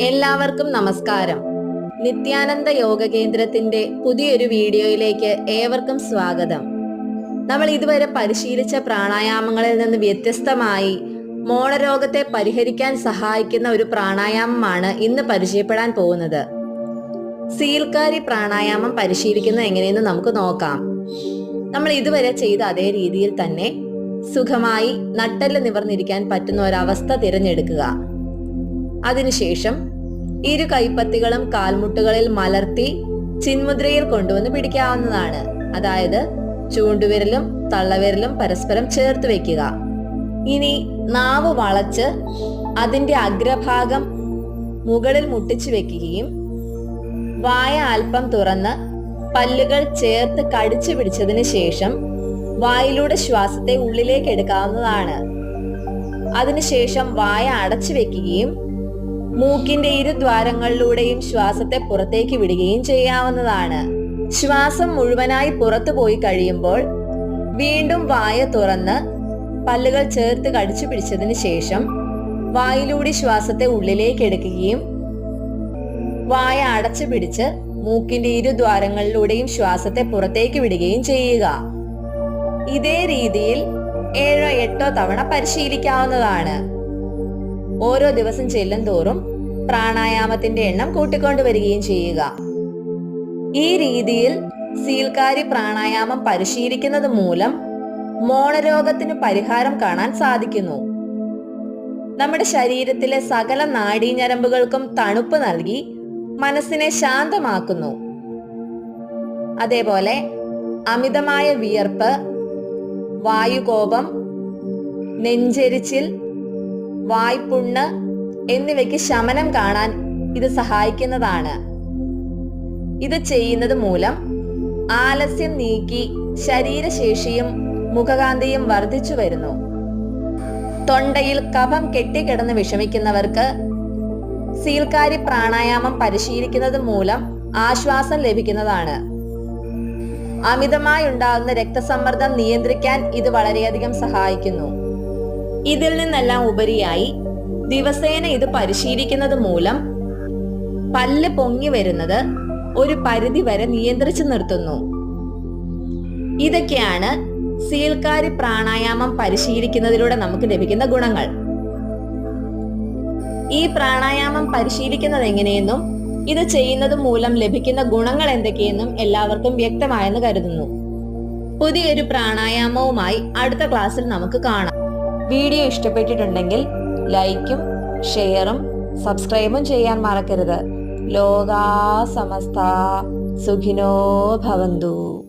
എല്ലാവർക്കും നമസ്കാരം. നിത്യാനന്ദ യോഗ കേന്ദ്രത്തിന്റെ പുതിയൊരു വീഡിയോയിലേക്ക് ഏവർക്കും സ്വാഗതം. നമ്മൾ ഇതുവരെ പരിശീലിച്ച പ്രാണായാമങ്ങളിൽ നിന്ന് വ്യത്യസ്തമായി മോണരോഗത്തെ പരിഹരിക്കാൻ സഹായിക്കുന്ന ഒരു പ്രാണായാമമാണ് ഇന്ന് പരിചയപ്പെടാൻ പോകുന്നത്. സീൽക്കാരി പ്രാണായാമം പരിശീലിക്കുന്നത് എങ്ങനെയെന്ന് നമുക്ക് നോക്കാം. നമ്മൾ ഇതുവരെ ചെയ്ത അതേ രീതിയിൽ തന്നെ സുഖമായി നട്ടെല്ല് നിവർന്നിരിക്കാൻ പറ്റുന്ന ഒരവസ്ഥ തിരഞ്ഞെടുക്കുക. അതിനുശേഷം ഇരു കൈപ്പത്തികളും കാൽമുട്ടുകളിൽ മലർത്തി ചിന്മുദ്രയിൽ കൊണ്ടുവന്ന് പിടിക്കാവുന്നതാണ്. അതായത് ചൂണ്ടുവിരലും തള്ളവിരലും പരസ്പരം ചേർത്ത് വെക്കുക. ഇനി നാവ് വളച്ച് അതിന്റെ അഗ്രഭാഗം മുകളിൽ മുട്ടിച്ചു വെക്കുകയും വായ അല്പം തുറന്ന് പല്ലുകൾ ചേർത്ത് കടിച്ചു പിടിച്ചതിന് ശേഷം വായിലൂടെ ശ്വാസത്തെ ഉള്ളിലേക്ക് എടുക്കാവുന്നതാണ്. അതിനുശേഷം വായ അടച്ചു വെക്കുകയും മൂക്കിന്റെ ഇരുദ്വാരങ്ങളിലൂടെയും ശ്വാസത്തെ പുറത്തേക്ക് വിടുകയും ചെയ്യാവുന്നതാണ്. ശ്വാസം മുഴുവനായി പുറത്തു പോയി കഴിയുമ്പോൾ വീണ്ടും വായ തുറന്ന് പല്ലുകൾ ചേർത്ത് കടിച്ചു പിടിച്ചതിന് ശേഷം വായിലൂടെ ശ്വാസത്തെ ഉള്ളിലേക്ക് എടുക്കുകയും വായ അടച്ചു പിടിച്ച് മൂക്കിന്റെ ഇരുദ്വാരങ്ങളിലൂടെയും ശ്വാസത്തെ പുറത്തേക്ക് വിടുകയും ചെയ്യുക. ഇതേ രീതിയിൽ ഏഴോ എട്ടോ തവണ പരിശീലിക്കാവുന്നതാണ്. ഓരോ ദിവസം ചെല്ലും തോറും പ്രാണായാമത്തിന്റെ എണ്ണം കൂട്ടിക്കൊണ്ടുവരികയും ചെയ്യുക. ഈ രീതിയിൽ സീൽക്കാരി പ്രാണായാമം പരിശീലിക്കുന്നത് മൂലം മോണരോഗത്തിന് പരിഹാരം കാണാൻ സാധിക്കുന്നു. നമ്മുടെ ശരീരത്തിലെ സകല നാഡീഞരമ്പുകൾക്കും തണുപ്പ് നൽകി മനസ്സിനെ ശാന്തമാക്കുന്നു. അതേപോലെ അമിതമായ വിയർപ്പ് വായുകോപം നെഞ്ചെരിച്ചിൽ വായ്പുണ്ണ് എന്നിവയ്ക്ക് ശമനം കാണാൻ ഇത് സഹായിക്കുന്നതാണ്. ഇത് ചെയ്യുന്നത് മൂലം ആലസ്യം നീക്കി ശരീരശേഷിയും മുഖകാന്തിയും വർദ്ധിച്ചു വരുന്നു. തൊണ്ടയിൽ കഫം കെട്ടിക്കിടന്ന് വിഷമിക്കുന്നവർക്ക് സീൽക്കാരി പ്രാണായാമം പരിശീലിക്കുന്നത് മൂലം ആശ്വാസം ലഭിക്കുന്നതാണ്. അമിതമായി ഉണ്ടാകുന്ന രക്തസമ്മർദ്ദം നിയന്ത്രിക്കാൻ ഇത് വളരെയധികം സഹായിക്കുന്നു. ഇതിൽ നിന്നെല്ലാം ഉപരിയായി ദിവസേന ഇത് പരിശീലിക്കുന്നത് മൂലം പല്ല് പൊങ്ങി വരുന്നത് ഒരു പരിധി വരെ നിയന്ത്രിച്ചു നിർത്തുന്നു. ഇതൊക്കെയാണ് സീൽക്കാരി പ്രാണായാമം പരിശീലിക്കുന്നതിലൂടെ നമുക്ക് ലഭിക്കുന്ന ഗുണങ്ങൾ. ഈ പ്രാണായാമം പരിശീലിക്കുന്നത് എങ്ങനെയെന്നും ഇത് ചെയ്യുന്നത് മൂലം ലഭിക്കുന്ന ഗുണങ്ങൾ എന്തൊക്കെയെന്നും എല്ലാവർക്കും വ്യക്തമായെന്ന് കരുതുന്നു. പുതിയൊരു പ്രാണായാമവുമായി അടുത്ത ക്ലാസ്സിൽ നമുക്ക് കാണാം. വീഡിയോ ഇഷ്ടപ്പെട്ടിട്ടുണ്ടെങ്കിൽ ലൈക്കും ഷെയറും സബ്സ്ക്രൈബും ചെയ്യാൻ മറക്കരുത്. ലോകാ സമസ്ത സുഖിനോ ഭവന്തു.